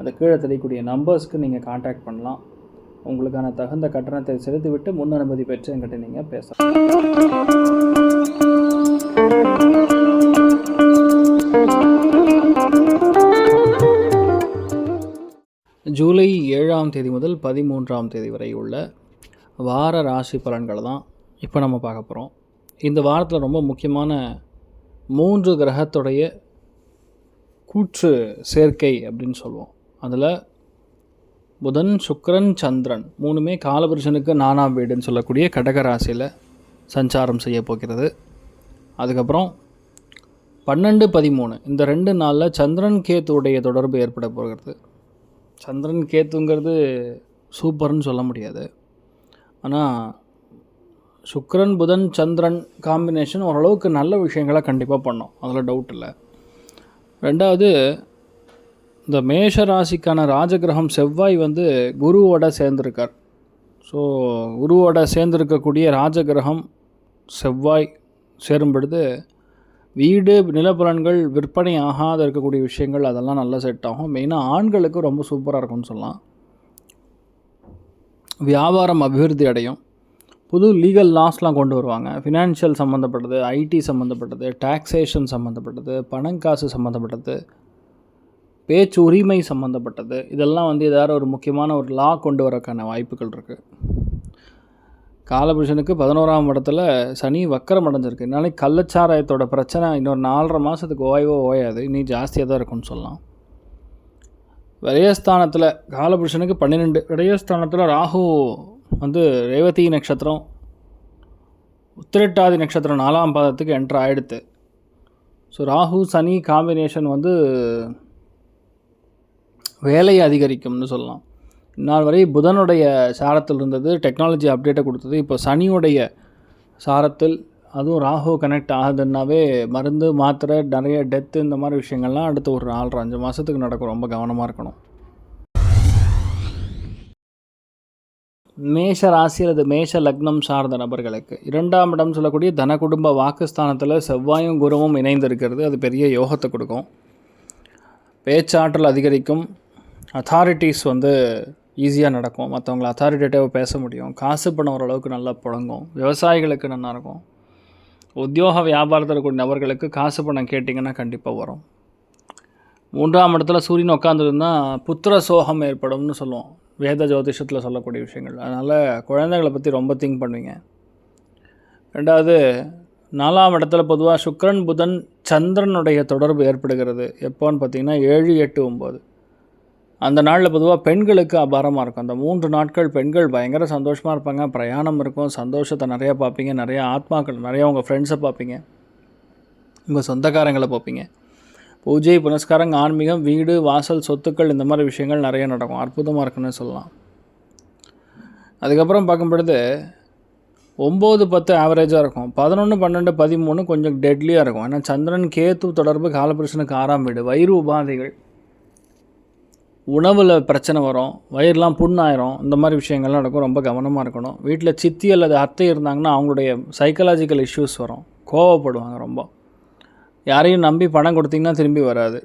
அந்த கீழே தெரியக்கூடிய நம்பர்ஸ்க்கு நீங்கள் காண்டாக்ட் பண்ணலாம். உங்களுக்கான தகுந்த கட்டணத்தை செலுத்திவிட்டு முன் அனுமதி பெற்று என்கிட்ட நீங்கள் பேசலாம். ஜூலை ஏழாம் தேதி முதல் பதிமூன்றாம் தேதி வரை உள்ள வார ராசி பலன்களை தான் இப்போ நம்ம பார்க்க போகிறோம் இந்த வாரத்தில் ரொம்ப முக்கியமான மூன்று கிரகத்துடைய கூற்று சேர்க்கை அப்படின்னு சொல்லுவோம். அதில் புதன் சுக்கரன் சந்திரன் மூணுமே காலபுருஷனுக்கு நானாம் வீடுன்னு சொல்லக்கூடிய கடக ராசியில் சஞ்சாரம் செய்ய போகிறது. அதுக்கப்புறம் பன்னெண்டு பதிமூணு இந்த ரெண்டு நாளில் சந்திரன் கேத்துவுடைய தொடர்பு ஏற்பட போகிறது. சந்திரன் கேத்துங்கிறது சூப்பர்னு சொல்ல முடியாது. ஆனால் சுக்கரன் புதன் சந்திரன் காம்பினேஷன் ஓரளவுக்கு நல்ல விஷயங்களை கண்டிப்பாக பண்ணோம். அதில் டவுட் இல்லை. ரெண்டாவது இந்த மேஷ ராசிக்கான ராஜகிரகம் செவ்வாய் வந்து குருவோட சேர்ந்துருக்கார். ஸோ குருவோட சேர்ந்துருக்கக்கூடிய ராஜகிரகம் செவ்வாய் சேரும்பொழுது வீடு நிலப்புலன்கள் விற்பனை ஆகாத இருக்கக்கூடிய விஷயங்கள் அதெல்லாம் நல்லா செட் ஆகும். மெயினாக ஆண்களுக்கு ரொம்ப சூப்பராக இருக்கும்னு சொல்லலாம். வியாபாரம் அபிவிருத்தி அடையும். புது லீகல் லாஸ்லாம் கொண்டு வருவாங்க. ஃபினான்ஷியல் சம்மந்தப்பட்டது ஐடி சம்மந்தப்பட்டது டாக்ஸேஷன் சம்மந்தப்பட்டது பணங்காசு சம்மந்தப்பட்டது பேச்சு உரிமை சம்மந்தப்பட்டது இதெல்லாம் வந்து ஏதாவது ஒரு முக்கியமான ஒரு லா கொண்டு வரக்கான வாய்ப்புகள் இருக்குது காலபுருஷனுக்கு பதினோராம் இடத்துல சனி வக்கரம் அடைஞ்சிருக்கு. நாளைக்கு கள்ளச்சாராயத்தோட பிரச்சனை இன்னொரு நாலரை மாதத்துக்கு ஓய்வோ ஓயாது. இனி ஜாஸ்தியாக தான் இருக்கும்னு சொல்லலாம். விரயஸ்தானத்தில் காலபுருஷனுக்கு பன்னிரெண்டு. விரயஸ்தானத்தில் ராகு வந்து ரேவதி நட்சத்திரம் உத்திரட்டாதி நட்சத்திரம் நாலாம் பாதத்துக்கு என்ட்ரு ஆகிடுது ஸோ ராகு சனி காம்பினேஷன் வந்து வேலையை அதிகரிக்கும்னு சொல்லலாம். இந்நாள் வரை புதனுடைய சாரத்தில் இருந்தது டெக்னாலஜி அப்டேட்டை கொடுத்தது. இப்போ சனியுடைய சாரத்தில் அதுவும் ராகு கனெக்ட் ஆகுதுன்னாவே மருந்து மாத்திரை நிறைய டெத்து இந்த மாதிரி விஷயங்கள்லாம் அடுத்து ஒரு நாலரை அஞ்சு மாதத்துக்கு நடக்கும். ரொம்ப கவனமாக இருக்கணும். மேஷ ராசி அல்லது மேஷ லக்னம் சார்ந்த நபர்களுக்கு இரண்டாம் இடம் சொல்லக்கூடிய தன குடும்ப வாக்குஸ்தானத்தில் செவ்வாயும் குருவும் இணைந்திருக்கிறது. அது பெரிய யோகத்தை கொடுக்கும். பேச்சாற்றல் அதிகரிக்கும். அத்தாரிட்டிஸ் வந்து ஈஸியாக நடக்கும். மற்றவங்கள அத்தாரிட்டேட்டிவாக பேச முடியும். காசு பணம் ஓரளவுக்கு நல்லா புழங்கும். விவசாயிகளுக்கு நல்லாயிருக்கும் உத்தியோக வியாபாரத்தில் இருக்கக்கூடிய நபர்களுக்கு காசு பணம் கேட்டிங்கன்னா கண்டிப்பாக வரும். மூன்றாம் இடத்துல சூரியன் உட்காந்துருந்தா புத்திர சோகம் ஏற்படும்னு சொல்லுவோம். வேத ஜோதிஷத்தில் சொல்லக்கூடிய விஷயங்கள். அதனால் குழந்தைகளை பற்றி ரொம்ப திங்க் பண்ணுவீங்க. ரெண்டாவது நாலாம் இடத்துல பொதுவாக சுக்ரன் புதன் சந்திரனுடைய தொடர்பு ஏற்படுகிறது. எப்போன்னு பார்த்தீங்கன்னா ஏழு எட்டு ஒம்பது அந்த நாளில் பொதுவாக பெண்களுக்கு அபாரமாக இருக்கும். அந்த மூன்று நாட்கள் பெண்கள் பயங்கர சந்தோஷமாக இருப்பாங்க. பிரயாணம் இருக்கும். சந்தோஷத்தை நிறையா பார்ப்பீங்க. நிறையா ஆத்மாக்கள் நிறையா உங்கள் ஃப்ரெண்ட்ஸை பார்ப்பீங்க. உங்கள் சொந்தக்காரங்களை பார்ப்பீங்க. பூஜை புனஸ்காரங்க ஆன்மீகம் வீடு வாசல் சொத்துக்கள் இந்த மாதிரி விஷயங்கள் நிறைய நடக்கும். அற்புதமாக இருக்குன்னு சொல்லலாம். அதுக்கப்புறம் பார்க்கும் பொழுது ஒம்பது பத்து ஆவரேஜாக இருக்கும். பதினொன்று பன்னெண்டு பதிமூணு கொஞ்சம் டெட்லியாக இருக்கும். ஏன்னா சந்திரன் கேத்து தொடர்பு காலபுருஷனுக்கு ஆறாம் வீடு வயிறு உபாதைகள். உணவில் பிரச்சனை வரும் வயிறுலாம் புண்ணாயிரும் இந்த மாதிரி விஷயங்கள்லாம் நடக்கும் ரொம்ப கவனமாக இருக்கணும். வீட்டில் சித்தி அல்லது அத்தை இருந்தாங்கன்னா அவங்களுடைய சைக்கலாஜிக்கல் இஷ்யூஸ் வரும். கோவப்படுவாங்க ரொம்ப. யாரையும் நம்பி பணம் கொடுத்தீங்கன்னா திரும்பி வராது.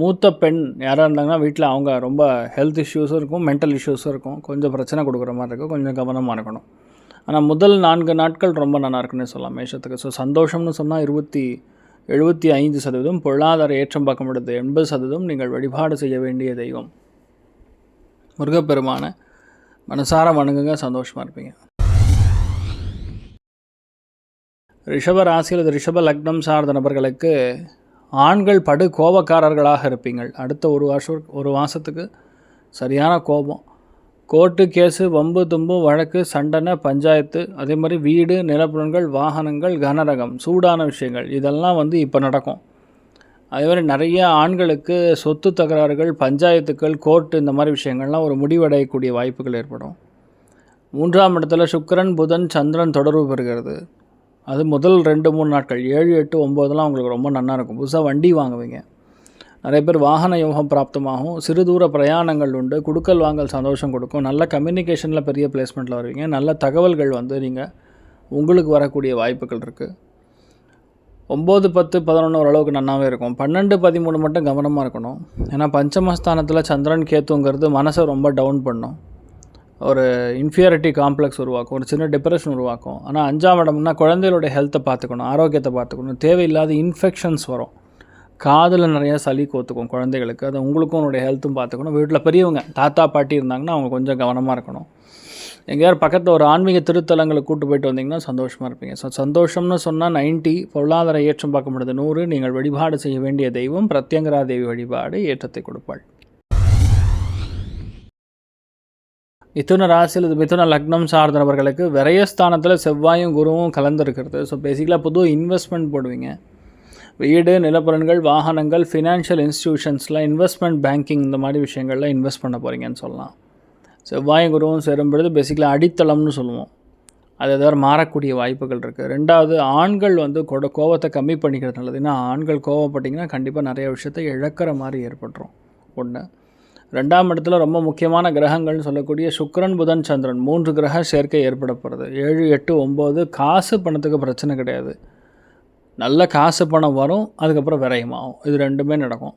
மூத்த பெண் யாராக இருந்தாங்கன்னா வீட்டில் அவங்க ரொம்ப ஹெல்த் இஷ்யூஸும் இருக்கும் மென்டல் இஷ்யூஸும் இருக்கும். கொஞ்சம் பிரச்சனை கொடுக்குற மாதிரி இருக்கும் கொஞ்சம் கவனமாக இருக்கணும். ஆனால் முதல் நான்கு நாட்கள் ரொம்ப நல்லா இருக்குன்னு சொல்லலாம் மேஷத்துக்கு. ஸோ சந்தோஷம்னு சொன்னால் இருபத்தி எழுபத்தி ஐந்து சதவீதம் பொருளாதார ஏற்றம் பார்க்க எண்பது சதவீதம் நீங்கள் வழிபாடு செய்ய வேண்டிய தெய்வம். முருகப்பெருமான மனசார வணங்குங்க சந்தோஷமாக இருப்பீங்க. ரிஷப ராசி அல்லது ரிஷப லக்னம் சார்ந்த நபர்களுக்கு ஆண்கள் படு கோபக்காரர்களாக இருப்பீங்கள். அடுத்த ஒரு வருஷம் ஒரு மாதத்துக்கு சரியான கோபம். கோர்ட்டு கேஸு வம்பு தும்பு வழக்கு சண்டனை பஞ்சாயத்து அதே மாதிரி வீடு நிலப்புலன்கள் வாகனங்கள் கனரகம் சூடான விஷயங்கள் இதெல்லாம் வந்து இப்போ நடக்கும். அதே மாதிரி நிறைய ஆண்களுக்கு சொத்து தகராறுகள் பஞ்சாயத்துக்கள் கோர்ட்டு இந்த மாதிரி விஷயங்கள்லாம் ஒரு முடிவடையக்கூடிய வாய்ப்புகள் ஏற்படும். மூன்றாம் இடத்துல சுக்கரன் புதன் சந்திரன் தொடர்பு பெறுகிறது. அது முதல் ரெண்டு மூணு நாட்கள் ஏழு எட்டு ஒம்போதெல்லாம் உங்களுக்கு ரொம்ப நன்னா இருக்கும். புதுசாக வண்டி வாங்குவீங்க. நிறைய பேர் வாகன யோகம் பிராப்தமாகும். சிறு தூர பிரயாணங்கள் உண்டு. கொடுக்கல் வாங்கல் சந்தோஷம் கொடுக்கும். நல்ல கம்யூனிகேஷனில் பெரிய பிளேஸ்மெண்ட்டில் வருவீங்க. நல்ல தகவல்கள் வந்து நீங்கள் உங்களுக்கு வரக்கூடிய வாய்ப்புகள் இருக்குது ஒம்பது பத்து பதினொன்று ஓரளவுக்கு நல்லாவே இருக்கும். பன்னெண்டு பதிமூணு மட்டும் கவனமாக இருக்கணும். ஏன்னா பஞ்சமஸ்தானத்தில் சந்திரன் கேத்துங்கிறது மனசை ரொம்ப டவுன் பண்ணும். ஒரு இன்ஃபியாரிட்டி காம்ப்ளெக்ஸ் உருவாக்கும். ஒரு சின்ன டிப்ரெஷன் உருவாக்கும். ஆனால் அஞ்சாம் இடம்னா குழந்தைகளுடைய ஹெல்த்தை பார்த்துக்கணும். ஆரோக்கியத்தை பார்த்துக்கணும். தேவையில்லாத இன்ஃபெக்ஷன்ஸ் வரும். காதில் நிறையா சளி கோத்துக்கும் குழந்தைகளுக்கு. அது உங்களுக்கும் உங்களுடைய ஹெல்த்தும் பார்த்துக்கணும். வீட்டில் பெரியவங்க தாத்தா பாட்டி இருந்தாங்கன்னா அவங்க கொஞ்சம் கவனமாக இருக்கணும். எங்கேயாவது பக்கத்தில் ஒரு ஆன்மீக திருத்தலங்களுக்கு கூட்டு போயிட்டு வந்தீங்கன்னா சந்தோஷமாக இருப்பீங்க. ஸோ சந்தோஷம்னு சொன்னால் நைன்ட்டி பொருளாதார ஏற்றம் பார்க்க முடியாது. நூறு நீங்கள் வழிபாடு செய்ய வேண்டிய தெய்வம் பிரத்யங்கரா தேவி வழிபாடு ஏற்றத்தை கொடுப்பாள். மிதுன ராசியில் இது மிதுன லக்னம் சார்ந்தவர்களுக்கு விரயஸ்தானத்தில் செவ்வாயும் குருவும் கலந்துருக்கிறது. ஸோ பேசிக்கலாக புது இன்வெஸ்ட்மெண்ட் போடுவீங்க. வீடு நிலப்பரன்கள் வாகனங்கள் ஃபினான்ஷியல் இன்ஸ்டியூஷன்ஸில் இன்வெஸ்ட்மெண்ட் பேங்கிங் இந்த மாதிரி விஷயங்களில் இன்வெஸ்ட் பண்ண போகிறீங்கன்னு சொல்லலாம். செவ்வாய் குருவும் சேரும்பொழுது பேசிக்கலாக அடித்தளம்னு சொல்லுவோம். அது ஏதாவது மாறக்கூடிய வாய்ப்புகள் இருக்குது ரெண்டாவது ஆண்கள் வந்து கொட கோவத்தை கம்மி பண்ணிக்கிறது நல்லது. ஏன்னா ஆண்கள் கோவப்பட்டிங்கன்னா கண்டிப்பாக நிறைய விஷயத்தை இழக்கிற மாதிரி ஏற்பட்டுரும். ஒன்று ரெண்டாம் இடத்துல ரொம்ப முக்கியமான கிரகங்கள்னு சொல்லக்கூடிய சுக்கரன் புதன் சந்திரன் மூன்று கிரக சேர்க்கை ஏற்பட போகிறது ஏழு எட்டு ஒம்பது காசு பணத்துக்கு பிரச்சனை கிடையாது. நல்ல காசு பணம் வரும் அதுக்கப்புறம் விரயமாகும். இது ரெண்டுமே நடக்கும்.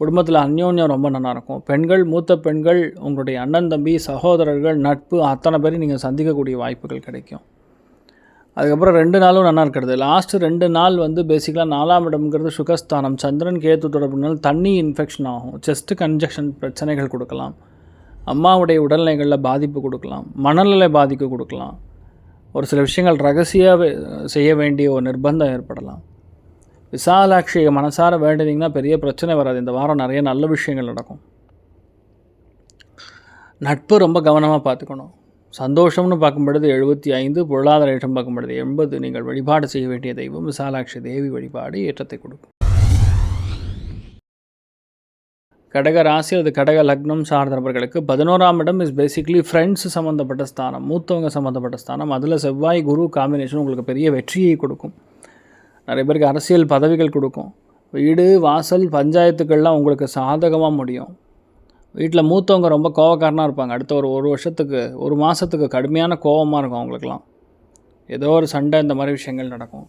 குடும்பத்தில் அந்யோன்யம் ரொம்ப நல்லாயிருக்கும் பெண்கள் மூத்த பெண்கள் உங்களுடைய அண்ணன் தம்பி சகோதரர்கள் நட்பு அத்தனை பேரையும் நீங்கள் சந்திக்கக்கூடிய வாய்ப்புகள் கிடைக்கும். அதுக்கப்புறம் ரெண்டு நாளும் நல்லா இருக்கிறது. லாஸ்ட்டு ரெண்டு நாள் வந்து பேசிக்கலாக நாலாம் இடம்ங்கிறது சுகஸ்தானம். சந்திரன் கேத்து தொடர்புனால் தண்ணி இன்ஃபெக்ஷன் ஆகும். செஸ்ட்டு கன்ஜெக்ஷன் பிரச்சனைகள் கொடுக்கலாம். அம்மாவுடைய உடல்நிலைகளில் பாதிப்பு கொடுக்கலாம். மனநிலை பாதிப்பு கொடுக்கலாம். ஒரு சில விஷயங்கள் ரகசிய செய்ய வேண்டிய ஒரு நிர்பந்தம் ஏற்படலாம். விசாலாட்சியை மனசார வேண்டினீங்கன்னா பெரிய பிரச்சனை வராது. இந்த வாரம் நிறைய நல்ல விஷயங்கள் நடக்கும். நட்பு ரொம்ப கவனமாக பார்த்துக்கணும். சந்தோஷம்னு பார்க்கும்பொழுது எழுபத்தி ஐந்து பொருளாதார ஏற்றம் பார்க்கும்பொழுது எண்பது நீங்கள் வழிபாடு செய்ய வேண்டிய தெய்வம் விசாலாட்சி தேவி வழிபாடு ஏற்றத்தை கொடுக்கும். கடக ராசி அல்லது கடக லக்னம் சார்ந்தவர்களுக்கு பதினோராம் இடம் இஸ் பேசிக்லி ஃப்ரெண்ட்ஸ் சம்மந்தப்பட்ட ஸ்தானம் மூத்தவங்க சம்மந்தப்பட்ட ஸ்தானம். அதில் செவ்வாய் குரு காம்பினேஷன் உங்களுக்கு பெரிய வெற்றியை கொடுக்கும். நிறைய பேருக்கு அரசியல் பதவிகள் கொடுக்கும். வீடு வாசல் பஞ்சாயத்துக்கள்லாம் உங்களுக்கு சாதகமாக முடியும். வீட்டில் மூத்தவங்க ரொம்ப கோவக்காரனாக இருப்பாங்க. அடுத்த ஒரு ஒரு வருஷத்துக்கு ஒரு மாதத்துக்கு கடுமையான கோபமாக இருக்கும் அவங்களுக்குலாம் ஏதோ ஒரு சண்டை இந்த மாதிரி விஷயங்கள் நடக்கும்.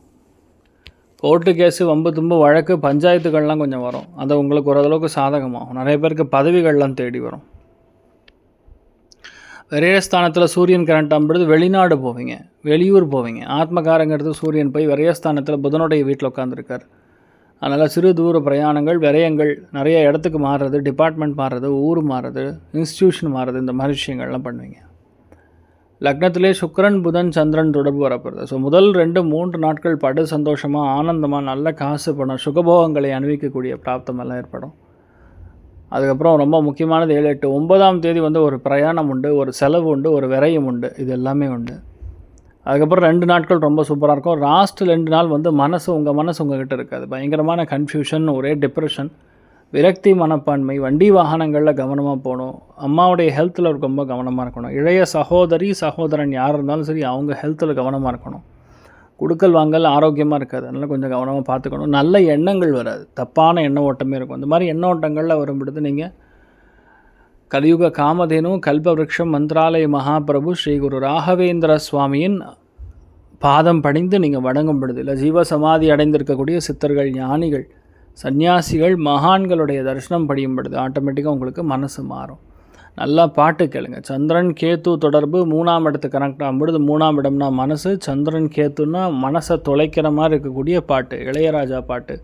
கோர்ட்டு கேஸு வம்பு தும்பு வழக்கு பஞ்சாயத்துகள்லாம் கொஞ்சம் வரும். அது உங்களுக்கு ஓரளவுக்கு சாதகமாகும். நிறைய பேருக்கு பதவிகள்லாம் தேடி வரும். விரயஸ்தானத்தில் சூரியன் கரண்ட் ஆகும்பொழுது வெளிநாடு போவீங்க. வெளியூர் போவீங்க. ஆத்மகாரங்கிறது சூரியன் போய் விரயஸ்தானத்தில் புதனுடைய வீட்டில் உட்காந்துருக்கார் அதனால் சிறு தூர பிரயாணங்கள் விரயங்கள் நிறைய இடத்துக்கு மாறுறது டிபார்ட்மெண்ட் மாறுறது ஊர் மாறுறது இன்ஸ்டியூஷன் மாறுறது இந்த மாதிரி விஷயங்கள்லாம் பண்ணுவீங்க. லக்னத்திலே சுக்கரன் புதன் சந்திரன் தொடர்பு வரப்படுது ஸோ முதல் ரெண்டு மூன்று நாட்கள் படு சந்தோஷமாக ஆனந்தமாக நல்ல காசு பணம் சுகபோகங்களை அணிவிக்கக்கூடிய பிராப்தமெல்லாம் ஏற்படும். அதுக்கப்புறம் ரொம்ப முக்கியமானது ஏழு எட்டு ஒன்பதாம் தேதி வந்து ஒரு பிரயாணம் உண்டு ஒரு செலவு உண்டு ஒரு விரயம் உண்டு. இது எல்லாமே உண்டு. அதுக்கப்புறம் ரெண்டு நாட்கள் ரொம்ப சூப்பராக இருக்கும். லாஸ்ட் ரெண்டு நாள் வந்து மனசு உங்கள் மனசு உங்ககிட்ட இருக்காது. பயங்கரமான கன்ஃபியூஷன் ஒரே டிப்ரெஷன் விரக்தி மனப்பான்மை வண்டி வாகனங்களில் கவனமாக போகணும் அம்மாவுடைய ஹெல்த்தில் ரொம்ப கவனமாக இருக்கணும். இளைய சகோதரி சகோதரன் யார் இருந்தாலும் சரி அவங்க ஹெல்த்தில் கவனமாக இருக்கணும். குடுக்கல் வாங்கல் ஆரோக்கியமாக இருக்காது. அதனால் கொஞ்சம் கவனமாக பார்த்துக்கணும். நல்ல எண்ணங்கள் வராது. தப்பான எண்ண ஓட்டமே இருக்கும். இந்த மாதிரி எண்ண ஓட்டங்களில் வரும்பொழுது நீங்கள் கலியுக காமதேனு கல்பவருஷம் மந்திராலய மகாபிரபு ஸ்ரீ குரு ராகவேந்திர சுவாமியின் பாதம் பணிந்து நீங்கள் வணங்கும் பொழுது இல்லை ஜீவ சமாதி அடைந்திருக்கக்கூடிய சித்தர்கள் ஞானிகள் சன்னியாசிகள் மகான்களுடைய தரிசனம் படியும் பொழுது ஆட்டோமேட்டிக்காக உங்களுக்கு மனசு மாறும். நல்லா பாட்டு கேளுங்க. சந்திரன் கேத்து தொடர்பு மூணாம் இடத்துக்கு கனெக்ட் ஆகும்பொழுது மூணாம் இடம்னா மனசு சந்திரன் கேத்துன்னா மனசை தொலைக்கிற மாதிரி இருக்கக்கூடிய பாட்டு இளையராஜா பாட்டு.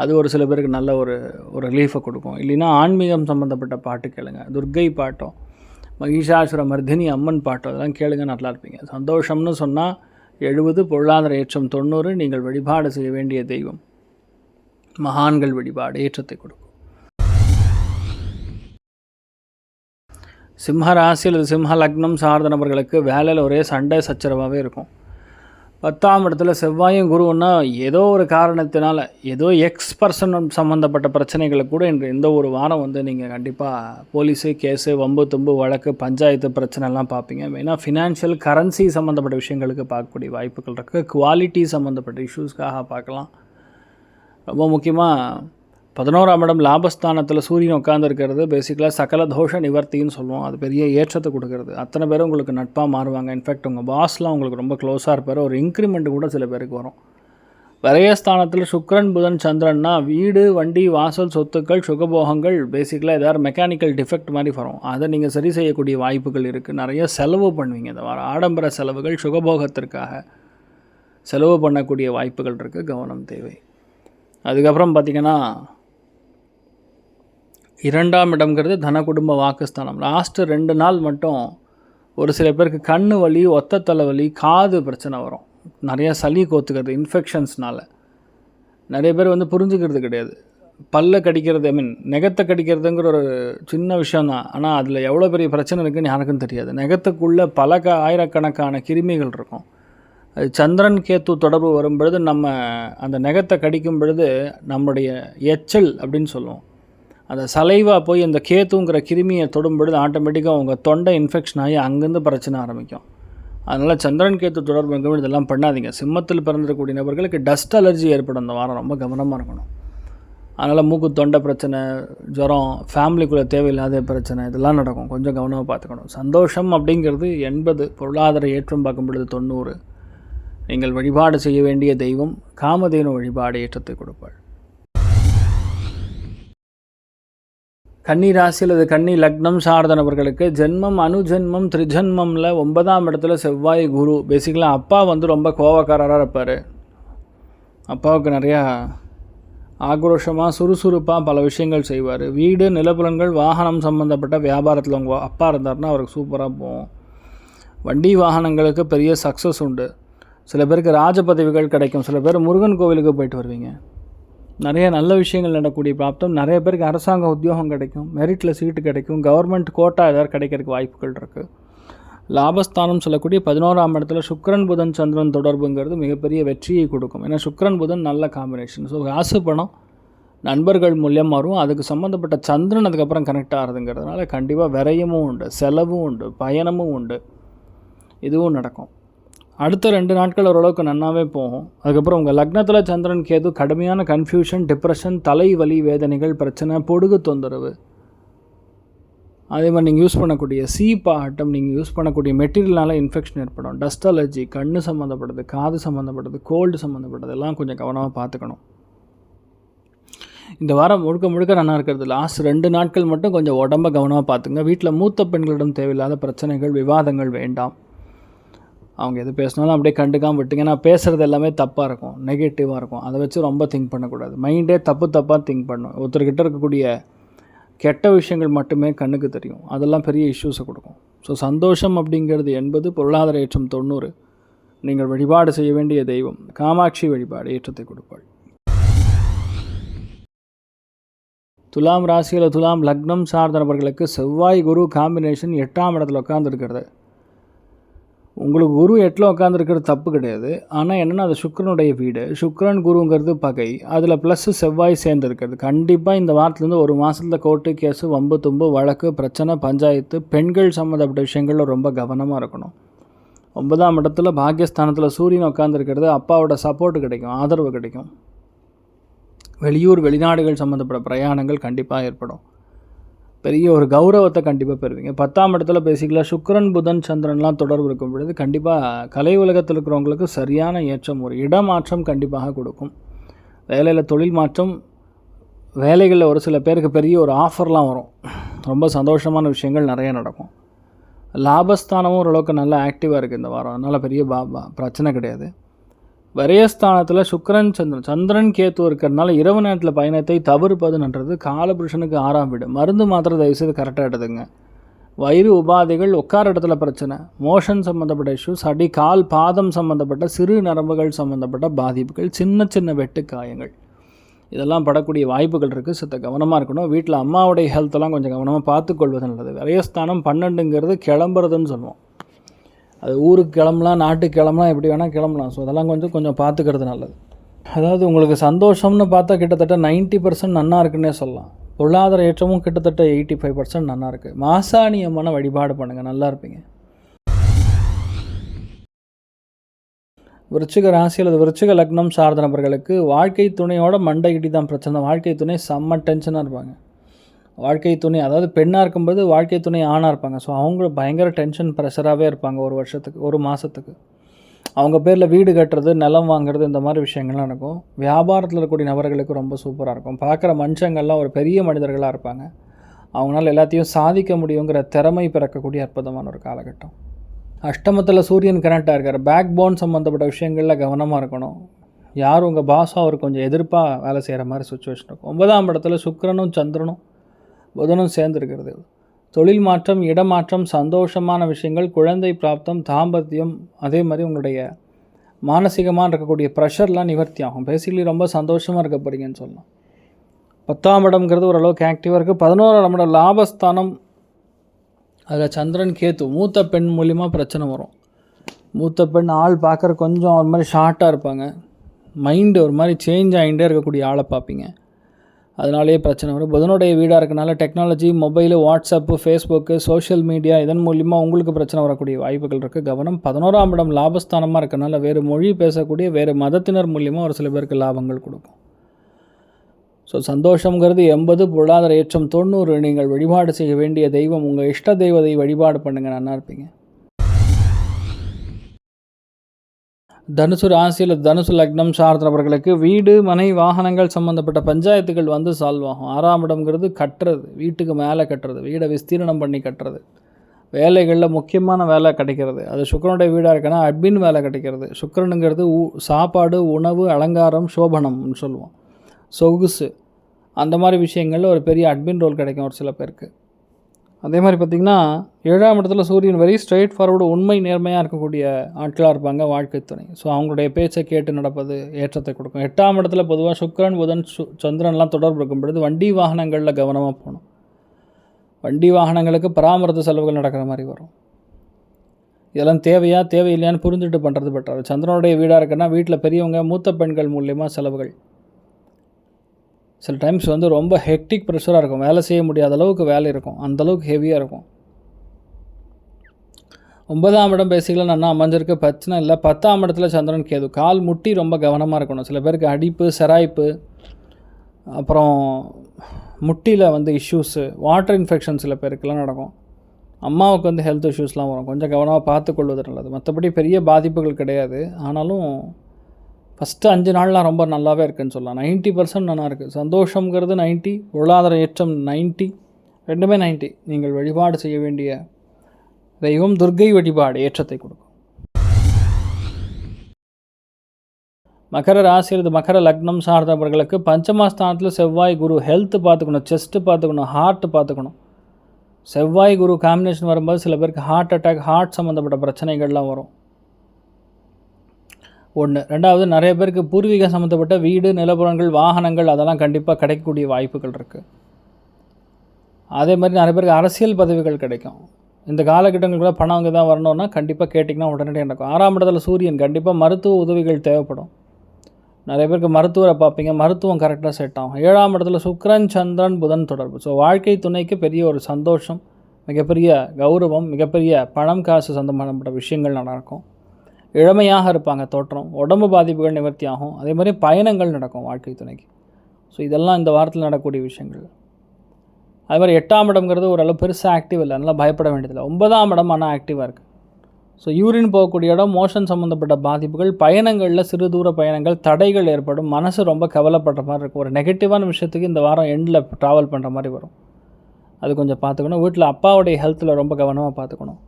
அது ஒரு சில பேருக்கு நல்ல ஒரு ஒரு ரிலீஃபை கொடுக்கும். இல்லைன்னா ஆன்மீகம் சம்மந்தப்பட்ட பாட்டு கேளுங்க. துர்கை பாட்டம் மகிஷாசுர மர்தினி அம்மன் பாட்டம் அதெல்லாம் கேளுங்க நல்லா இருப்பீங்க. சந்தோஷம்னு சொன்னால் எழுபது பொருளாதார ஏற்றம் தொண்ணூறு நீங்கள் வழிபாடு செய்ய வேண்டிய தெய்வம். மகான்கள் வழிபாடு ஏற்றத்தை கொடுக்கும். சிம்ம ராசி அல்லது சிம்ம லக்னம் சார்ந்த நபர்களுக்கு வேலையில் ஒரே சண்டை சச்சரவாகவே இருக்கும். பத்தாம் இடத்துல செவ்வாயும் குருன்னா ஏதோ ஒரு காரணத்தினால ஏதோ எக்ஸ் பர்சன் சம்மந்தப்பட்ட பிரச்சனைகளை கூட இன்று இந்த ஒரு வாரம் வந்து நீங்கள் கண்டிப்பாக போலீஸு கேஸு வம்பு தும்பு வழக்கு பஞ்சாயத்து பிரச்சனைலாம் பார்ப்பீங்க. மெயினாக ஃபினான்ஷியல் கரன்சி சம்மந்தப்பட்ட விஷயங்களுக்கு பார்க்கக்கூடிய வாய்ப்புகள் இருக்குது குவாலிட்டி சம்மந்தப்பட்ட இஷ்யூஸ்க்காக பார்க்கலாம். ரொம்ப முக்கியமாக பதினோராம் இடம் லாபஸ்தானத்தில் சூரியன் உட்காந்துருக்கிறது பேசிக்கலாக சகல தோஷ நிவர்த்தின்னு சொல்லுவோம். அது பெரிய ஏற்றத்தை கொடுக்குறது. அத்தனை பேரும் உங்களுக்கு நட்பாக மாறுவாங்க. இன்ஃபேக்ட் உங்கள் பாஸ்லாம் உங்களுக்கு ரொம்ப க்ளோஸாக இருப்பார். ஒரு இன்க்ரிமெண்ட் கூட சில பேருக்கு வரும். விரயஸ்தானத்தில் சுக்ரன் புதன் சந்திரன்னா வீடு வண்டி வாசல் சொத்துக்கள் சுகபோகங்கள் பேசிக்கலாக ஏதாவது மெக்கானிக்கல் டிஃபெக்ட் மாதிரி வரும். அதை நீங்கள் சரி செய்யக்கூடிய வாய்ப்புகள் இருக்குது நிறைய செலவு பண்ணுவீங்க. இந்த வாரம் ஆடம்பர செலவுகள் சுகபோகத்திற்காக செலவு பண்ணக்கூடிய வாய்ப்புகள் இருக்குது கவனம் தேவை. அதுக்கப்புறம் பார்த்திங்கன்னா இரண்டாம் இடம்ங்கிறது தன குடும்ப வாக்குஸ்தானம். லாஸ்ட்டு ரெண்டு நாள் மட்டும் ஒரு சில பேருக்கு கண்ணு வலி ஒத்த தலைவலி காது பிரச்சனை வரும். நிறைய சளி கோத்துக்கிறது இன்ஃபெக்ஷன்ஸ்னால் நிறைய பேர் வந்து புரிஞ்சுக்கிறது கிடையாது. பல்ல கடிக்கிறது ஐ மீன் நெகத்தை கடிக்கிறதுங்கிற ஒரு சின்ன விஷயந்தான் ஆனால் அதில் எவ்வளோ பெரிய பிரச்சனை இருக்குதுன்னு யாருக்கும் தெரியாது. நெகத்துக்குள்ளே பல க ஆயிரக்கணக்கான கிருமிகள் இருக்கும். சந்திரன் கேத்து தொடர்பு வரும் பொழுது நம்ம அந்த நெகத்தை கடிக்கும் பொழுது நம்முடைய எச்சல் அப்படின்னு சொல்லுவோம். அந்த சலைவாக போய் அந்த கேத்துங்கிற கிருமியை தொடும் பொழுது ஆட்டோமேட்டிக்காக உங்கள் தொண்டை இன்ஃபெக்ஷன் ஆகி அங்கேருந்து பிரச்சனை ஆரம்பிக்கும். அதனால் சந்திரன் கேத்து தொடர்பு இருக்கும் இதெல்லாம் பண்ணாதீங்க. சிம்மத்தில் பிறந்திருக்கக்கூடிய நபர்களுக்கு டஸ்ட் அலர்ஜி ஏற்படும். அந்த வாரம் ரொம்ப கவனமாக இருக்கணும். அதனால் மூக்கு தொண்டை பிரச்சனை ஜுரம் ஃபேமிலிக்குள்ளே தேவையில்லாத பிரச்சனை இதெல்லாம் நடக்கும். கொஞ்சம் கவனமாக பார்த்துக்கணும். சந்தோஷம் அப்படிங்கிறது எண்பது பொருளாதார ஏற்றம் பார்க்கும் பொழுது தொண்ணூறு. நீங்கள் வழிபாடு செய்ய வேண்டிய தெய்வம் காமதேனு வழிபாடு ஏற்றத்தை கொடுப்பாள். கன்னி ராசி அல்லது கன்னி லக்னம் சார்ந்தனவர்களுக்கு ஜென்மம் அனுஜென்மம் திரிஜென்மமில் ஒன்பதாம் இடத்துல செவ்வாய் குரு. பேசிக்கலாக அப்பா வந்து ரொம்ப கோவக்காரராக இருப்பார். அப்பாவுக்கு நிறையா ஆக்ரோஷமாக சுறுசுறுப்பாக பல விஷயங்கள் செய்வார். வீடு நிலப்புலங்கள் வாகனம் சம்மந்தப்பட்ட வியாபாரத்தில் உங்கள் அப்பா இருந்தார்னா அவருக்கு சூப்பராக போகும். வண்டி வாகனங்களுக்கு பெரிய சக்ஸஸ் உண்டு. சில பேருக்கு ராஜ பதவிகள் கிடைக்கும். சில பேர் முருகன் கோவிலுக்கு போயிட்டு வருவீங்க. நிறைய நல்ல விஷயங்கள் நடக்கூடிய பிராப்தம். நிறைய பேருக்கு அரசாங்க உத்தியோகம் கிடைக்கும். மெரிட்டில் சீட்டு கிடைக்கும். கவர்மெண்ட் கோட்டா ஏதாவது கிடைக்கிறதுக்கு வாய்ப்புகள் இருக்குது லாபஸ்தானம் சொல்லக்கூடிய பதினோராம் இடத்துல சுக்கரன் புதன் சந்திரன் தொடர்புங்கிறது மிகப்பெரிய வெற்றியை கொடுக்கும். ஏன்னா சுக்கரன் புதன் நல்ல காம்பினேஷன் ஸோ ராசு பணம் நண்பர்கள் மூலியம் வரும் அதுக்கு சம்மந்தப்பட்ட சந்திரன் அதுக்கப்புறம் கனெக்ட் ஆகிறதுங்கிறதுனால கண்டிப்பாக விரயமும் உண்டு செலவும் உண்டு பயணமும் உண்டு. இதுவும் நடக்கும். அடுத்த ரெண்டு நாட்கள் ஓரளவுக்கு நன்னாவே போகும். அதுக்கப்புறம் உங்கள் லக்னத்தில் சந்திரன் கேது கடுமையான கன்ஃபியூஷன் டிப்ரெஷன் தலைவலி வேதனைகள் பிரச்சனை பொடுகு தொந்தரவு. அதே மாதிரி நீங்கள் யூஸ் பண்ணக்கூடிய சீப்பா ஆட்டம் நீங்கள் யூஸ் பண்ணக்கூடிய மெட்டீரியல்னால இன்ஃபெக்ஷன் ஏற்படும். டஸ்ட் அலர்ஜி கண்ணு சம்மந்தப்பட்டது காது சம்மந்தப்பட்டது கோல்டு சம்மந்தப்பட்டது எல்லாம் கொஞ்சம் கவனமாக பார்த்துக்கணும். இந்த வாரம் முழுக்க முழுக்க நல்லா இருக்கிறது லாஸ்ட் ரெண்டு நாட்கள் மட்டும் கொஞ்சம் உடம்ப கவனமாக பார்த்துங்க. வீட்டில் மூத்த பெண்களிடம் தேவையில்லாத பிரச்சனைகள் விவாதங்கள் வேண்டாம். அவங்க எது பேசினாலும் அப்படியே கண்டுக்காமல் விட்டுங்க. நான் பேசுகிறது எல்லாமே தப்பாக இருக்கும். நெகட்டிவாக இருக்கும். அதை வச்சு ரொம்ப திங்க் பண்ணக்கூடாது. மைண்டே தப்பு தப்பாக திங்க் பண்ணும். ஒருத்தர்கிட்ட இருக்கக்கூடிய கெட்ட விஷயங்கள் மட்டுமே கண்ணுக்கு தெரியும். அதெல்லாம் பெரிய இஷ்யூஸை கொடுக்கும். ஸோ சந்தோஷம் அப்படிங்கிறது என்பது பொருளாதார ஏற்றம் தொண்ணூறு. நீங்கள் வழிபாடு செய்ய வேண்டிய தெய்வம். காமாட்சி வழிபாடு ஏற்றத்தை கொடுப்பாள். துலாம் ராசியில் துலாம் லக்னம் சார்ந்த நபர்களுக்கு செவ்வாய் குரு காம்பினேஷன் எட்டாம் இடத்துல உட்காந்துருக்கிறது உங்களுக்கு குரு எட்டில் உட்காந்துருக்கிறது தப்பு கிடையாது. ஆனால் என்னென்னா அது சுக்கரனுடைய வீடு. சுக்கரன் குருங்கிறது பகை. அதில் ப்ளஸ்ஸு செவ்வாய் சேர்ந்துருக்கிறது. கண்டிப்பாக இந்த வாரத்துலேருந்து ஒரு மாதத்தில் கோர்ட்டு கேஸு வம்பு தும்பு வழக்கு பிரச்சனை பஞ்சாயத்து பெண்கள் சம்மந்தப்பட்ட விஷயங்களில் ரொம்ப கவனமாக இருக்கணும். ஒன்பதாம் இடத்துல பாகியஸ்தானத்தில் சூரியன் உட்காந்துருக்கிறது அப்பாவோட சப்போர்ட் கிடைக்கும் ஆதரவு கிடைக்கும். வெளியூர் வெளிநாடுகள் சம்மந்தப்பட்ட பிரயாணங்கள் கண்டிப்பாக ஏற்படும். பெரிய ஒரு கௌரவத்தை கண்டிப்பாக பெறுவீங்க. பத்தாம் இடத்துல பேசிக்கலாக சுக்கரன் புதன் சந்திரன்லாம் தொடர்பு இருக்கும் பொழுது கண்டிப்பாக கலை உலகத்தில் இருக்கிறவங்களுக்கு சரியான ஏற்றம் ஒரு இடமாற்றம் கண்டிப்பாக கொடுக்கும். வேலையில் தொழில் மாற்றம் வேலைகளில் ஒரு சில பேருக்கு பெரிய ஒரு ஆஃபர்லாம் வரும். ரொம்ப சந்தோஷமான விஷயங்கள் நிறைய நடக்கும். லாபஸ்தானமும் ஓரளவுக்கு நல்லா ஆக்டிவாக இருக்குது இந்த வாரம். அதனால் பெரிய பா பிரச்சனை கிடையாது. வரையஸ்தானத்தில் சுக்கரன் சந்திரன் சந்திரன் கேத்து இருக்கிறதுனால இரவு நேரத்தில் பயணத்தை தவிர்ப்பதுன்றது காலபுருஷனுக்கு ஆறாம் வீடு. மருந்து மாத்திரை தயவுசெய்து கரெக்டாக எடுத்துங்க வயிறு உபாதைகள் உட்கார இடத்துல பிரச்சனை. மோஷன் சம்மந்தப்பட்ட இஷ்யூஸ் அடி கால் பாதம் சம்மந்தப்பட்ட சிறு நரம்புகள் சம்மந்தப்பட்ட பாதிப்புகள் சின்ன சின்ன வெட்டு காயங்கள். இதெல்லாம் படக்கூடிய வாய்ப்புகள் இருக்குது சித்த கவனமாக இருக்கணும். வீட்டில் அம்மாவுடைய ஹெல்த்தெல்லாம் கொஞ்சம் கவனமாக பார்த்துக்கொள்வது நல்லது. விரயஸ்தானம் பன்னெண்டுங்கிறது கிளம்புறதுன்னு சொல்லுவோம். அது ஊருக்கு கிளம்பலாம் நாட்டுக்கு கிளம்பலாம் எப்படி வேணால் கிளம்பலாம். ஸோ அதெல்லாம் கொஞ்சம் கொஞ்சம் பார்த்துக்கிறது நல்லது. அதாவது உங்களுக்கு சந்தோஷம்னு பார்த்தா கிட்டத்தட்ட 90% பர்சன்ட் நன்னா இருக்குன்னே சொல்லலாம். பொருளாதார ஏற்றமும் கிட்டத்தட்ட எயிட்டி ஃபைவ் பர்சன்ட் நல்லா இருக்குது மாசாணியமான வழிபாடு பண்ணுங்கள் நல்லா இருப்பீங்க. விருச்சிக ராசி அல்லது விருச்சிக லக்னம் சார்ந்த நபர்களுக்கு வாழ்க்கை துணையோட மண்டை இடி தான் பிரச்சனை. வாழ்க்கை துணை செம்ம டென்ஷனாக இருப்பாங்க. வாழ்க்கை துணை அதாவது பெண்ணாக இருக்கும்போது வாழ்க்கை துணை ஆணாக இருப்பாங்க. ஸோ அவங்க பயங்கர டென்ஷன் ப்ரெஷராகவே இருப்பாங்க ஒரு வருஷத்துக்கு ஒரு மாதத்துக்கு அவங்க பேரில் வீடு கட்டுறது நிலம் வாங்குறது இந்த மாதிரி விஷயங்கள்லாம் நடக்கும் வியாபாரத்தில் இருக்கக்கூடிய நபர்களுக்கு ரொம்ப சூப்பராக இருக்கும். பார்க்குற மனுஷங்கள்லாம் ஒரு பெரிய மனிதர்களாக இருப்பாங்க. அவங்களால எல்லாத்தையும் சாதிக்க முடியுங்கிற திறமை பிறக்கக்கூடிய அற்புதமான ஒரு காலகட்டம். அஷ்டமத்தில் சூரியன் கனெக்டாக இருக்கார். பேக் போன் சம்மந்தப்பட்ட விஷயங்களில் கவனமாக இருக்கணும். யார் உங்கள் பாஸோ அவர் கொஞ்சம் எதிர்ப்பாக வேலை செய்கிற மாதிரி சுச்சுவேஷன் இருக்கும். ஒன்பதாம் இடத்துல சுக்கிரனும் சந்திரனும் புதனும் சேர்ந்துருக்கிறது. தொழில் மாற்றம் இடமாற்றம் சந்தோஷமான விஷயங்கள் குழந்தை பிராப்தம் தாம்பத்தியம் அதே மாதிரி உங்களுடைய மானசீகமாக இருக்கக்கூடிய ப்ரெஷர்லாம் நிவர்த்தி ஆகும் பேசிக்கலி ரொம்ப சந்தோஷமாக இருக்க போகிறீங்கன்னு சொல்லலாம். பத்தாம் இடம்ங்கிறது ஓரளவுக்கு ஆக்டிவாக இருக்குது பதினோராம் இடம் லாபஸ்தானம். அதில் சந்திரன் கேத்து மூத்த பெண் மூலிமா பிரச்சனை வரும். மூத்த பெண் ஆள் பார்க்குற கொஞ்சம் ஒரு மாதிரி ஷார்ட்டாக இருப்பாங்க. மைண்டு ஒரு மாதிரி சேஞ்ச் ஆகிட்டே இருக்கக்கூடிய ஆளை பார்ப்பீங்க. அதனாலேயே பிரச்சனை வரும். புதனுடைய வீடாக இருக்கனால technology mobile WhatsApp Facebook social media இதன் மூலிமா உங்களுக்கு பிரச்சனை வரக்கூடிய வாய்ப்புகள் இருக்குது கவனம் பதினோராம் இடம் லாபஸ்தானமாக இருக்கனால வேறு மொழி பேசக்கூடிய வேறு மதத்தினர் மூலிமா ஒரு சில பேருக்கு லாபங்கள் கொடுக்கும். ஸோ சந்தோஷங்கிறது எண்பது பொருளாதார ஏற்றம் தொண்ணூறு நீங்கள் வழிபாடு செய்ய வேண்டிய தெய்வம் உங்கள் இஷ்ட தெய்வத்தை வழிபாடு பண்ணுங்கள் நல்லா இருப்பீங்க. தனுசு ராசியில் தனுசு லக்னம் சார்ந்தவர்களுக்கு வீடு மனை வாகனங்கள் சம்மந்தப்பட்ட பஞ்சாயத்துகள் வந்து சால்வ் ஆகும். ஆறாம் இடம்ங்கிறது கட்டுறது வீட்டுக்கு மேலே கட்டுறது வீடை விஸ்தீரணம் பண்ணி கட்டுறது. வேலைகளில் முக்கியமான வேலை கிடைக்கிறது. அது சுக்கரனுடைய வீடாக இருக்குன்னா அட்மின் வேலை கிடைக்கிறது. சுக்கரனுங்கிறது ஊ சாப்பாடு உணவு அலங்காரம் சோபனம்னு சொல்லுவோம். சொகுசு. அந்த மாதிரி விஷயங்களில் ஒரு பெரிய அட்மின் ரோல் கிடைக்கும் ஒரு சில பேருக்கு. அதே மாதிரி பார்த்திங்கன்னா ஏழாம் இடத்துல சூரியன் வெரி ஸ்ட்ரைட் ஃபார்வர்டு உண்மை நேர்மையாக இருக்கக்கூடிய ஆட்களாக இருப்பாங்க வாழ்க்கை துணை. ஸோ அவங்களுடைய பேச்சை கேட்டு நடப்பது ஏற்றத்தை கொடுக்கும். எட்டாம் இடத்துல பொதுவாக சுக்கரன் புதன் சு சந்திரன்லாம் தொடர்பு இருக்கும் பொழுது வண்டி வாகனங்களில் கவனமாக போகணும். வண்டி வாகனங்களுக்கு பராமரித்து செலவுகள் நடக்கிற மாதிரி வரும். இதெல்லாம் தேவையா தேவையில்லையான்னு புரிஞ்சுட்டு பண்ணுறது பெட்டர் சந்திரனுடைய வீடாக இருக்குன்னா வீட்டில் பெரியவங்க மூத்த பெண்கள் மூலியமாக செலவுகள். சில டைம்ஸ் வந்து ரொம்ப ஹெக்டிக் ப்ரெஷராக இருக்கும். வேலை செய்ய முடியாத அளவுக்கு வேலை இருக்கும். அந்தளவுக்கு ஹெவியாக இருக்கும். ஒன்பதாம் இடம் பேசிக்கலாம் நான் அமைஞ்சிருக்கு? பிரச்சனை இல்லை. பத்தாம் இடத்துல சந்திரன் கேது. கால் முட்டி ரொம்ப கவனமாக இருக்கணும். சில பேருக்கு அடிப்பு செராய்ப்பு அப்புறம் முட்டியில் வந்து இஷ்யூஸு வாட்டர் இன்ஃபெக்ஷன் சில பேருக்குலாம் நடக்கும். அம்மாவுக்கு வந்து ஹெல்த் இஷ்யூஸ்லாம் வரும். கொஞ்சம் கவனமாக பார்த்துக்கொள்வது நல்லது. மற்றபடி பெரிய பாதிப்புகள் கிடையாது. ஆனாலும் ஃபஸ்ட்டு அஞ்சு நாள்லாம் ரொம்ப நல்லாவே இருக்குன்னு சொல்லலாம். நைன்ட்டி பர்சன்ட் நல்லா இருக்குது சந்தோஷங்கிறது நைன்ட்டி பொருளாதார ஏற்றம் நைன்ட்டி ரெண்டுமே நைன்ட்டி நீங்கள் வழிபாடு செய்ய வேண்டிய தெய்வம் துர்க்கை வழிபாடு ஏற்றத்தை கொடுக்கும். மகர ராசி அல்லது மகர லக்னம் சார்ந்தவர்களுக்கு பஞ்சமஸ்தானத்தில் செவ்வாய் குரு ஹெல்த்து பார்த்துக்கணும் செஸ்ட்டு பார்த்துக்கணும் ஹார்ட் பார்த்துக்கணும். செவ்வாய் குரு காம்பினேஷன் வரும்போது சில பேருக்கு ஹார்ட் அட்டாக் ஹார்ட் சம்மந்தப்பட்ட பிரச்சனைகள்லாம் வரும். ஒன்று ரெண்டாவது நிறைய பேருக்கு பூர்வீக சம்மந்தப்பட்ட வீடு நிலப்புறங்கள் வாகனங்கள் அதெல்லாம் கண்டிப்பாக கிடைக்கக்கூடிய வாய்ப்புகள் இருக்குது அதே மாதிரி நிறைய பேருக்கு அரசியல் பதவிகள் கிடைக்கும். இந்த காலகட்டங்களுக்குள்ள பணம் அங்கே தான் வரணும்னா கண்டிப்பாக கேட்டிங்கன்னா உடனடியாக நடக்கும். ஆறாம் இடத்துல சூரியன் கண்டிப்பாக மருத்துவ உதவிகள் தேவைப்படும். நிறைய பேருக்கு மருத்துவரை பார்ப்பீங்க மருத்துவம் கரெக்டாக செட் ஆகும். ஏழாம் இடத்துல சுக்ரன் சந்திரன் புதன் தொடர்பு. ஸோ வாழ்க்கை துணைக்கு பெரிய ஒரு சந்தோஷம் மிகப்பெரிய கௌரவம் மிகப்பெரிய பணம் காசு சம்பந்தப்பட்ட விஷயங்கள் நடக்கும். இளமையாக இருப்பாங்க தோற்றம். உடம்பு பாதிப்புகள் நிவர்த்தி ஆகும் அதே மாதிரி பயணங்கள் நடக்கும் வாழ்க்கை துணைக்கு. ஸோ இதெல்லாம் இந்த வாரத்தில் நடக்கக்கூடிய விஷயங்கள். அதே மாதிரி எட்டாம் இடம்ங்கிறது ஓரளவு பெருசாக ஆக்டிவ் இல்லை. நல்லா பயப்பட வேண்டியதில்லை. ஒன்பதாம் இடம் ஆனால் ஆக்டிவாக இருக்குது ஸோ யூரின் போகக்கூடிய இடம் மோஷன் சம்மந்தப்பட்ட பாதிப்புகள் பயணங்களில் சிறு தூர பயணங்கள் தடைகள் ஏற்படும். மனசு ரொம்ப கவலைப்படுற மாதிரி இருக்கும். ஒரு நெகட்டிவான விஷயத்துக்கு இந்த வாரம் எண்டில் ட்ராவல் பண்ணுற மாதிரி வரும். அது கொஞ்சம் பார்த்துக்கணும். வீட்டில் அப்பாவுடைய ஹெல்த்தில் ரொம்ப கவனமாக பார்த்துக்கணும்.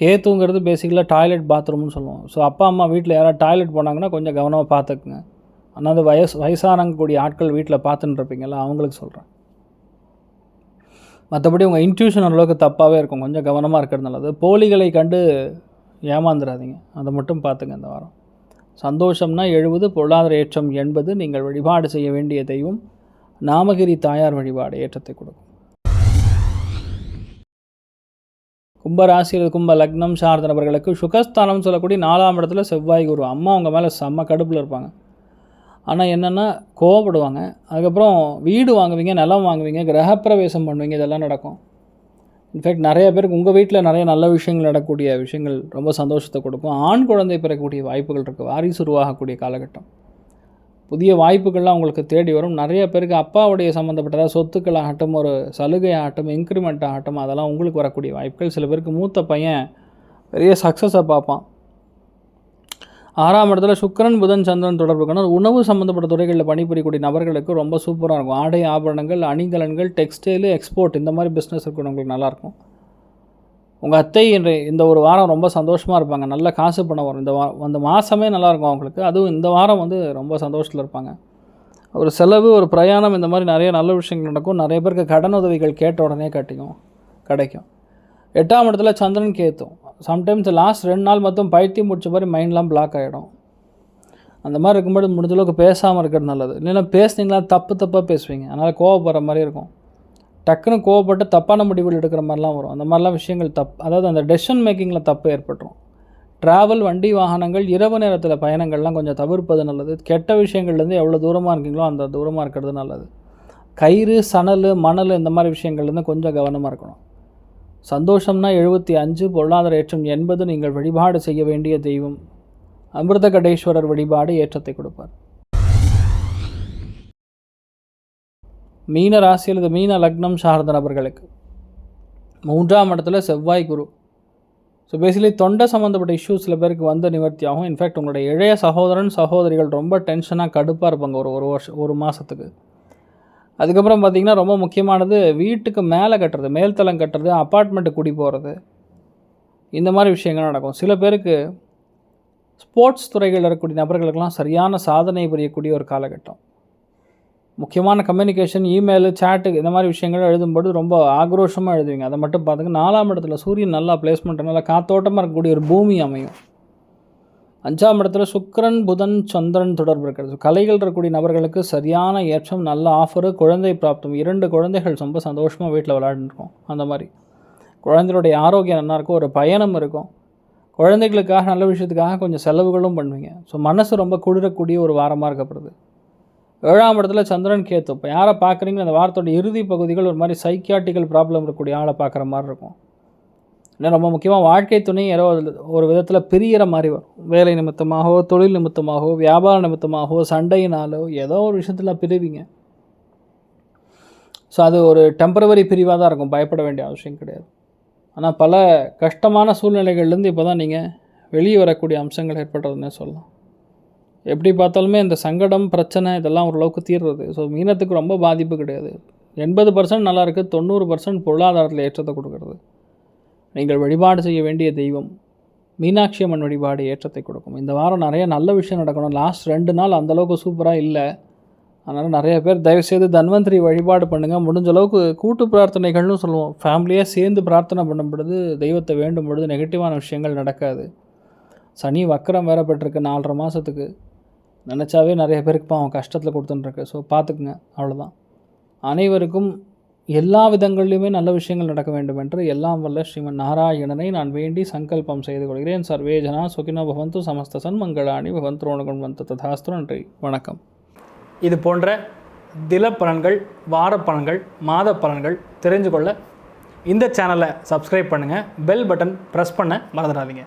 கேத்துங்கிறது பேசிக்கலாக டாய்லெட் பாத்ரூம்னு சொல்லுவோம். ஸோ அப்பா அம்மா வீட்டில் யாராவது டாய்லெட் போனாங்கன்னா கொஞ்சம் கவனமாக பார்த்துக்குங்க ஆனால் அந்த வயசு வயசானக்கூடிய ஆட்கள் வீட்டில் பார்த்துன்னு இருப்பீங்கள்ல அவங்களுக்கு சொல்கிறேன் மற்றபடி உங்கள் இன்ட்யூஷன் ஓரளவுக்கு தப்பாகவே இருக்கும். கொஞ்சம் கவனமாக இருக்கிறது நல்லது. போலிகளை கண்டு ஏமாந்துடாதீங்க அதை மட்டும் பார்த்துங்க இந்த வாரம். சந்தோஷம்னா எழுபது பொருளாதார ஏற்றம் எண்பது. நீங்கள் வழிபாடு செய்ய வேண்டிய தெய்வம் நாமகிரி தாயார் வழிபாடு ஏற்றத்தை கொடுக்கும். கும்பராசியில் கும்ப லக்னம் சார்ந்த நபர்களுக்கு சுகஸ்தானம் சொல்லக்கூடிய நாலாம் இடத்துல செவ்வாய் குரு. அம்மா அவங்க மேலே செம்ம கடுப்பில் இருப்பாங்க. ஆனால் என்னென்னா கோவப்படுவாங்க. அதுக்கப்புறம் வீடு வாங்குவீங்க நிலம் வாங்குவீங்க கிரகப்பிரவேசம் பண்ணுவீங்க இதெல்லாம் நடக்கும். இன்ஃபேக்ட் நிறைய பேருக்கு உங்கள் வீட்டில் நிறைய நல்ல விஷயங்கள் நடக்கக்கூடிய விஷயங்கள் ரொம்ப சந்தோஷத்தை கொடுக்கும். ஆண் குழந்தை பிறக்கக்கூடிய வாய்ப்புகள் இருக்குது வாரிசு உருவாகக்கூடிய காலகட்டம். புதிய வாய்ப்புகள்லாம் உங்களுக்கு தேடி வரும். நிறைய பேருக்கு அப்பாவுடைய சம்மந்தப்பட்டதாக சொத்துக்கள் ஆகட்டும் ஒரு சலுகை ஆகட்டும் இன்க்ரிமெண்ட் ஆகட்டும் அதெல்லாம் உங்களுக்கு வரக்கூடிய வாய்ப்புகள். சில பேருக்கு மூத்த பையன் பெரிய சக்ஸஸை பார்ப்பான். ஆறாம் இடத்துல சுக்கரன் புதன் சந்திரன் தொடர்புக்கான உணவு சம்மந்தப்பட்ட துறைகளில் பணிபுரியக்கூடிய நபர்களுக்கு ரொம்ப சூப்பராக இருக்கும். ஆடை ஆபரணங்கள் அணிகலன்கள் டெக்ஸ்டைலு எக்ஸ்போர்ட் இந்த மாதிரி பிஸ்னஸ் இருக்கிறவங்களுக்கு நல்லாயிருக்கும் உங்கள் அத்தை இன்று இந்த ஒரு வாரம் ரொம்ப சந்தோஷமாக இருப்பாங்க. நல்ல காசு பணம் வரும். இந்த வா அந்த மாதமே நல்லாயிருக்கும் அவங்களுக்கு. அதுவும் இந்த வாரம் வந்து ரொம்ப சந்தோஷத்தில் இருப்பாங்க. ஒரு செலவு ஒரு பிரயாணம் இந்த மாதிரி நிறைய நல்ல விஷயங்கள் நடக்கும். நிறைய பேருக்கு கடன் உதவிகள் கேட்ட உடனே கட்டிக்கும் கிடைக்கும். எட்டாம் இடத்துல சந்திரன் கேத்தும் சம்டைம்ஸ் லாஸ்ட் ரெண்டு நாள் மொத்தம் பயிற்சி முடிச்ச மாதிரி மைண்ட்லாம் பிளாக் ஆகிடும் அந்த மாதிரி இருக்கும்போது முடிஞ்சளவுக்கு பேசாமல் இருக்கிறது நல்லது. இல்லைன்னா பேசுனீங்களா தப்பு தப்பாக பேசுவீங்க. அதனால் கோவப்படுற மாதிரி இருக்கும். டக்குன்னு கோவப்பட்டு தப்பான முடிவுகள் எடுக்கிற மாதிரிலாம் வரும். அந்த மாதிரிலாம் விஷயங்கள் தப் அதாவது அந்த டெசிஷன் மேக்கிங்கில் தப்பு ஏற்பட்டுரும். ட்ராவல் வண்டி வாகனங்கள் இரவு நேரத்தில் பயணங்கள்லாம் கொஞ்சம் தவிர்ப்பது நல்லது. கெட்ட விஷயங்கள்லேருந்து எவ்வளோ தூரமாக இருக்கீங்களோ அந்த தூரமாக இருக்கிறது நல்லது. கயிறு சணல் மணல் இந்த மாதிரி விஷயங்கள்லேருந்து கொஞ்சம் கவனமாக இருக்கணும். சந்தோஷம்னா எழுபத்தி அஞ்சு பொருளாதார ஏற்றம் எண்பது நீங்கள் வழிபாடு செய்ய வேண்டிய தெய்வம் அமிர்த கடேஸ்வரர் வழிபாடு ஏற்றத்தை கொடுப்பார். மீன ராசி அல்லது மீன லக்னம் சார்ந்த நபர்களுக்கு மூன்றாம் இடத்துல செவ்வாய் குரு. ஸோ பேசிக்கலி தொண்டை சம்மந்தப்பட்ட இஷ்யூஸ் சில பேருக்கு வந்து நிவர்த்தி ஆகும். இன்ஃபேக்ட் உங்களுடைய இளைய சகோதரன் சகோதரிகள் ரொம்ப டென்ஷனாக கடுப்பாக இருப்பாங்க ஒரு ஒரு வருஷம் ஒரு மாதத்துக்கு அதுக்கப்புறம் பார்த்திங்கன்னா ரொம்ப முக்கியமானது வீட்டுக்கு மேலே கட்டுறது மேல்தளம் கட்டுறது அப்பார்ட்மெண்ட்டு குடி போகிறது இந்த மாதிரி விஷயங்கள் நடக்கும். சில பேருக்கு ஸ்போர்ட்ஸ் துறைகளில் இருக்கக்கூடிய நபர்களுக்கெல்லாம் சரியான சாதனை புரியக்கூடிய ஒரு காலகட்டம். முக்கியமான கம்யூனிகேஷன் இமெயில் சேட்டு இந்த மாதிரி விஷயங்கள் எழுதும்போது ரொம்ப ஆக்ரோஷமாக எழுதுவீங்க. அதை மட்டும் பார்த்துங்க நாலாம் இடத்துல சூரியன் நல்லா பிளேஸ்மெண்ட் நல்லா காத்தோட்டமாக இருக்கக்கூடிய ஒரு பூமி அமையும். அஞ்சாம் இடத்துல சுக்கரன் புதன் சந்திரன் தொடர்பு இருக்கிறது. கலைகள் இருக்கக்கூடிய நபர்களுக்கு சரியான ஏற்றம் நல்ல ஆஃபரு குழந்தை பிராப்தம். இரண்டு குழந்தைகள் ரொம்ப சந்தோஷமாக வீட்டில் விளையாண்டுருக்கோம் அந்த மாதிரி. குழந்தைகளுடைய ஆரோக்கியம் நல்லா இருக்கும். ஒரு பயணம் இருக்கும். குழந்தைகளுக்காக நல்ல விஷயத்துக்காக கொஞ்சம் செலவுகளும் பண்ணுவீங்க. ஸோ மனசு ரொம்ப குளிரக்கூடிய ஒரு வாரமாக இருக்கப்படுது. ஏழாம் இடத்துல சந்திரன் கேத்து. இப்போ யாரை பார்க்குறீங்களோ அந்த வாரத்தோட இறுதி பகுதிகள் ஒரு மாதிரி சைக்கியாட்டிக்கல் ப்ராப்ளம் இருக்கக்கூடிய ஆளை பார்க்குற மாதிரி இருக்கும். இன்னும் ரொம்ப முக்கியமாக வாழ்க்கை துணை ஏதோ ஒரு விதத்தில் பிரியிற மாதிரி வரும். வேலை நிமித்தமாகவோ தொழில் நிமித்தமாகவோ வியாபார நிமித்தமாகவோ சண்டையினாலோ ஏதோ ஒரு விஷயத்தில் பிரிவிங்க. ஸோ அது ஒரு டெம்பரவரி பிரிவாக தான் இருக்கும். பயப்பட வேண்டிய அவசியம் கிடையாது. ஆனால் பல கஷ்டமான சூழ்நிலைகள்லேருந்து இப்போ தான் நீங்கள் வெளியே வரக்கூடிய அம்சங்கள் ஏற்படுறதுன்னே சொல்லலாம். எப்படி பார்த்தாலுமே இந்த சங்கடம் பிரச்சனை இதெல்லாம் ஓரளவுக்கு தீர்றது. ஸோ மீனத்துக்கு ரொம்ப பாதிப்பு கிடையாது. எண்பது பர்சன்ட் நல்லா இருக்குது தொண்ணூறு பர்சன்ட் பொருளாதாரத்தில் ஏற்றத்தை கொடுக்கறது. நீங்கள் வழிபாடு செய்ய வேண்டிய தெய்வம் மீனாட்சி அம்மன் வழிபாடு ஏற்றத்தை கொடுக்கும். இந்த வாரம் நிறைய நல்ல விஷயம் நடக்கணும். லாஸ்ட் ரெண்டு நாள் அந்தளவுக்கு சூப்பராக இல்லை. அதனால் நிறைய பேர் தயவுசெய்து தன்வந்திரி வழிபாடு பண்ணுங்கள் முடிஞ்ச அளவுக்கு கூட்டு பிரார்த்தனைகள்னு சொல்லுவோம். ஃபேமிலியாக சேர்ந்து பிரார்த்தனை பண்ணும் பொழுது தெய்வத்தை வேண்டும் பொழுது நெகட்டிவான விஷயங்கள் நடக்காது. சனி வக்கரம் வேற நாலரை மாதத்துக்கு நினச்சாவே நிறைய பேருக்கு பாவம் கஷ்டத்தில் கொடுத்துட்டுருக்கு ஸோ பார்த்துக்குங்க. அவ்வளோதான் அனைவருக்கும் எல்லா விதங்களிலுமே நல்ல விஷயங்கள் நடக்க வேண்டும் என்று எல்லாம் வல்ல ஸ்ரீமன் நாராயணனை நான் வேண்டி சங்கல்பம் செய்து கொள்கிறேன். சர்வே ஜனா சுகினோ பவந்து சமஸ்த சன்மங்களாணி பவந்தோணுகள் வந்த ததாஸ்து. நன்றி. வணக்கம். இது போன்ற தில பலன்கள் வார பலன்கள் மாத பலன்கள் தெரிஞ்சு கொள்ள இந்த சேனலை சப்ஸ்கிரைப் பண்ணுங்கள் பெல் பட்டன் ப்ரெஸ் பண்ண மறந்துடாதீங்க.